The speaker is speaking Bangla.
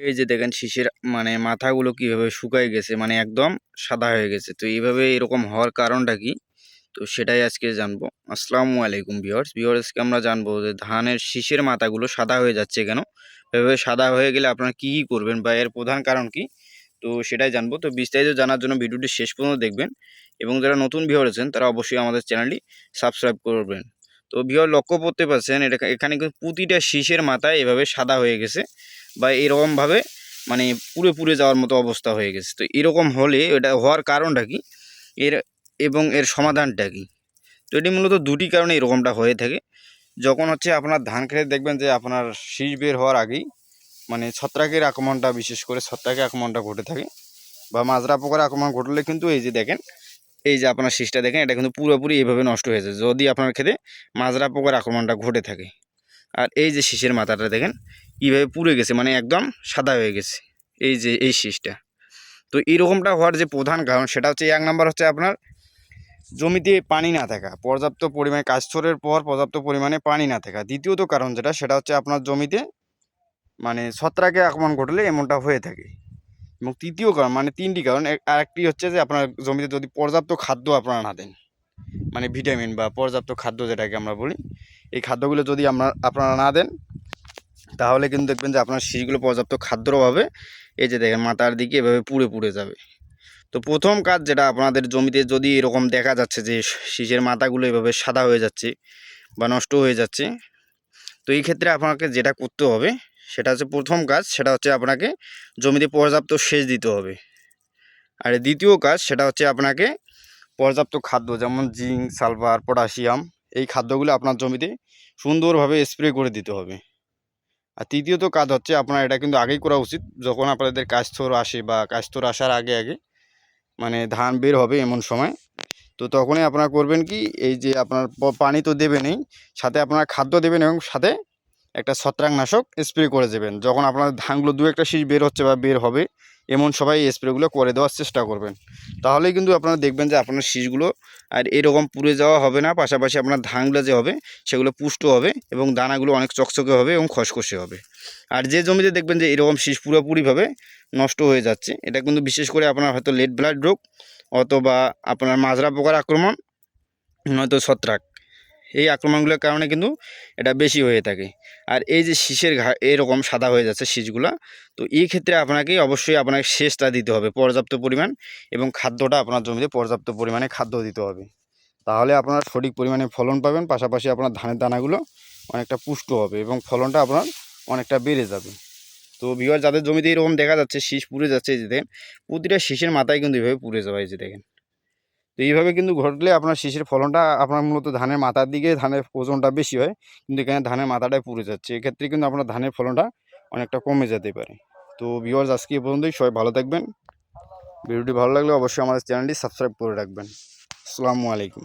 এই যে দেখেন শীষের মানে মাথাগুলো কীভাবে শুকায় গেছে মানে একদম সাদা হয়ে গেছে। তো এইভাবে এরকম হওয়ার কারণটা কি? তো সেটাই আজকে জানব। আসসালামু আলাইকুম ভিউয়ার্স। ভিউয়ার্সকে আমরা জানব যে ধানের শীষের মাথাগুলো সাদা হয়ে যাচ্ছে কেন? এভাবে সাদা হয়ে গেলে আপনারা কী কী করবেন বা এর প্রধান কারণ কি? তো সেটাই জানব। তো বিস্তারিত জানার জন্য ভিডিওটি শেষ পর্যন্ত দেখবেন এবং যারা নতুন ভিউয়ার আছেন, তারা অবশ্যই আমাদের চ্যানেলটি সাবস্ক্রাইব করবেন। তো ভিউয়ার লক্ষ্য করতে পারছেন, এটা এখানে কিন্তু প্রতিটা শীষের মাথায় এভাবে সাদা হয়ে গেছে বা এরকমভাবে মানে পুড়ে পুড়ে যাওয়ার মতো অবস্থা হয়ে গেছে। তো এরকম হলে এটা হওয়ার কারণটা কি? এর, এবং এর সমাধানটা কি? তো এটি মূলত দুটি কারণে এরকমটা হয়ে থাকে। যখন হচ্ছে আপনার ধান খেতে দেখবেন যে আপনার শীষ বের হওয়ার আগেই মানে ছত্রাকের আক্রমণটা, বিশেষ করে ছত্রাকের আক্রমণটা ঘটে থাকে বা মাজরা পোকার আক্রমণ ঘটলে কিন্তু এই যে দেখেন এই যে আপনার শীষটা দেখেন, এটা কিন্তু পুরোপুরি এইভাবে নষ্ট হয়েছে যদি আপনার খেতে মাজরা পোকার আক্রমণটা ঘটে থাকে। আর এই যে শীষের মাথাটা দেখেন কীভাবে পুড়ে গেছে মানে একদম সাদা হয়ে গেছে। এই যে, এই শীষটা। তো এইরকমটা হওয়ার যে প্রধান কারণ, সেটা হচ্ছে এক নম্বর হচ্ছে আপনার জমিতে পানি না থাকা, পর্যাপ্ত পরিমাণে কাজথরের পর পর্যাপ্ত পরিমাণে পানি না থাকা। দ্বিতীয়ত কারণ যেটা, সেটা হচ্ছে আপনার জমিতে মানে ছত্রাকে আক্রমণ ঘটলে এমনটা হয়ে থাকে। এবং তৃতীয় কারণ মানে তিনটি কারণ আরেকটি হচ্ছে যে আপনার জমিতে যদি পর্যাপ্ত খাদ্য আপনারা না দেন মানে ভিটামিন বা পর্যাপ্ত খাদ্য যেটাকে আমরা বলি, এই খাদ্যগুলো যদি আমরা, আপনারা না দেন, তাহলে কিন্তু দেখবেন যে আপনার শীষগুলো পর্যাপ্ত খাদ্যর অভাবে এই যে দেখেন মাথার দিকে এভাবে পুড়ে পুড়ে যাবে। তো প্রথম কাজ যেটা আপনাদের জমিতে যদি এরকম দেখা যাচ্ছে যে শীষের মাথাগুলো এভাবে সাদা হয়ে যাচ্ছে বা নষ্ট হয়ে যাচ্ছে, তো এই ক্ষেত্রে আপনাকে যেটা করতে হবে সেটা হচ্ছে প্রথম কাজ, সেটা হচ্ছে আপনাকে জমিতে পর্যাপ্ত সেচ দিতে হবে। আর দ্বিতীয় কাজ, সেটা হচ্ছে আপনাকে পর্যাপ্ত খাদ্য, যেমন জিঙ্ক, সালফার, পটাশিয়াম, এই খাদ্যগুলো আপনার জমিতে সুন্দরভাবে স্প্রে করে দিতে হবে। আর তৃতীয়ত কাজ হচ্ছে আপনার এটা কিন্তু আগেই করা উচিত, যখন আপনাদের কাজথর আসে বা কাজথর আসার আগে আগে মানে ধান বের হবে এমন সময়, তো তখনই আপনারা করবেন কি, এই যে আপনার পানি তো দেবেনই, সাথে আপনার খাদ্য দেবেন এবং সাথে একটা ছত্রাকনাশক স্প্রে করে দেবেন। যখন আপনার ধানগুলো দু একটা শীষ বের হচ্ছে বা বের হবে, এমন সবাই স্প্রেগুলো করে দেওয়ার চেষ্টা করবেন। তাহলেই কিন্তু আপনারা দেখবেন যে আপনার শীষগুলো আর এরকম পুড়ে যাওয়া হবে না, পাশাপাশি আপনার ধানগুলো যে হবে, সেগুলো পুষ্ট হবে এবং দানাগুলো অনেক চকচকে হবে এবং খসখসে হবে। আর যে জমিতে দেখবেন যে এরকম শীষ পুরোপুরিভাবে নষ্ট হয়ে যাচ্ছে, এটা কিন্তু বিশেষ করে আপনার হয়তো লেড ব্লাড রোগ অথবা আপনার মাজরা পোকার আক্রমণ, নয়তো ছত্রাক। এই আক্রমণগুলোর কারণে কিন্তু এটা বেশি হয়ে থাকে। আর এই যে শীষের ঘা, এরকম সাদা হয়ে যাচ্ছে শীষগুলা, তো এই ক্ষেত্রে আপনাকে অবশ্যই আপনাকে সেচটা দিতে হবে পর্যাপ্ত পরিমাণ এবং খাদ্যটা আপনার জমিতে পর্যাপ্ত পরিমাণে খাদ্য দিতে হবে। তাহলে আপনার সঠিক পরিমাণে ফলন পাবেন, পাশাপাশি আপনার ধানের দানাগুলো অনেকটা পুষ্ট হবে এবং ফলনটা আপনার অনেকটা বেড়ে যাবে। তো বিহার যাদের জমিতে এরকম দেখা যাচ্ছে, শীষ পুড়ে যাচ্ছে যে দেখেন, প্রতিটা শীষের মাথায় কিন্তু এভাবে পুড়ে যাওয়া যে দেখেন। তো এইভাবে কিন্তু ঘটলে আপনার শীষের ফলনটা আপনার মূলত ধানের মাথার দিকে ধানের ওজনটা বেশি হয়, কিন্তু এখানে ধানের মাথাটাই পুড়ে যাচ্ছে। এক্ষেত্রে কিন্তু আপনার ধানের ফলনটা অনেকটা কমে যেতে পারে। তো ভিওয়ার্স আজকে এ পর্যন্তই। সবাই ভালো থাকবেন। ভিডিওটি ভালো লাগলে অবশ্যই আমাদের চ্যানেলটি সাবস্ক্রাইব করে রাখবেন। আসসালামু আলাইকুম।